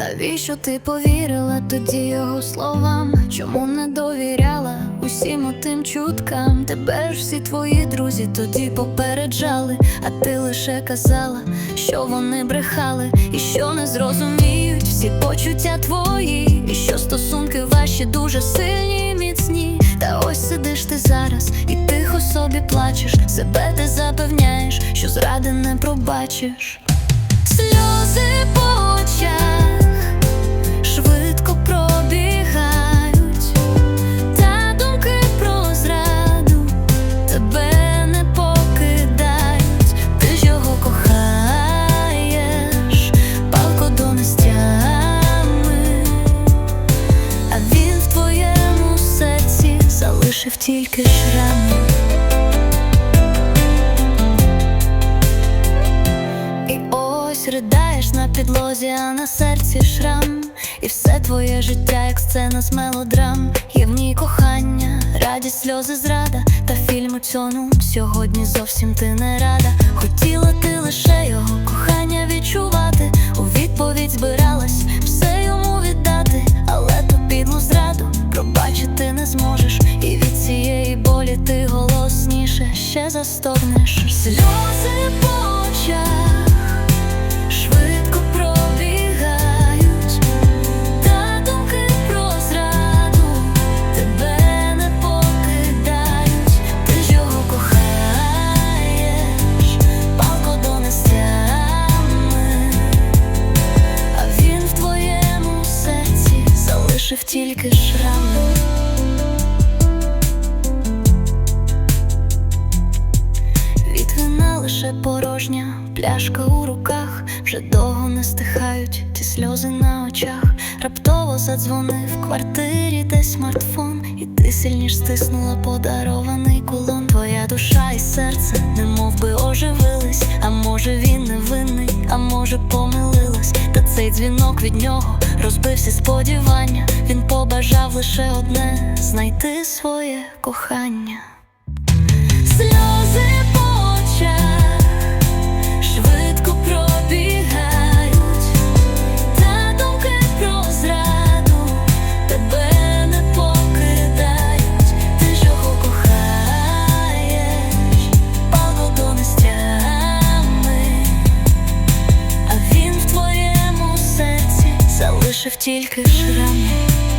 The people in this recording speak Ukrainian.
Навіщо ти повірила тоді його словам? Чому не довіряла усім отим чуткам? Тебе ж всі твої друзі тоді попереджали, а ти лише казала, що вони брехали, і що не зрозуміють всі почуття твої, і що стосунки ваші дуже сильні і міцні. Та ось сидиш ти зараз і тихо собі плачеш, себе ти запевняєш, що зради не пробачиш. Сльози по залишив тільки шрами. І ось ридаєш на підлозі, а на серці шрам. І все твоє життя, як сцена з мелодрам. Є в ній кохання, радість, сльози, зрада. Та фільм у цьому сьогодні зовсім ти не рада. Застогнеш. Сльози по очах швидко пробігають, та думки про зраду тебе не покидають, ти його кохаєш, палко до а він в твоєму серці залишив тільки шрами. Пляшка у руках, вже довго не стихають ті сльози на очах. Раптово задзвонив в квартирі, де смартфон, і ти сильніш стиснула подарований кулон. Твоя душа і серце, немов би оживились. А може він невинний, а може помилилась. Та цей дзвінок від нього розбив всі сподівання. Він побажав лише одне знайти своє кохання. залишив тільки шрами.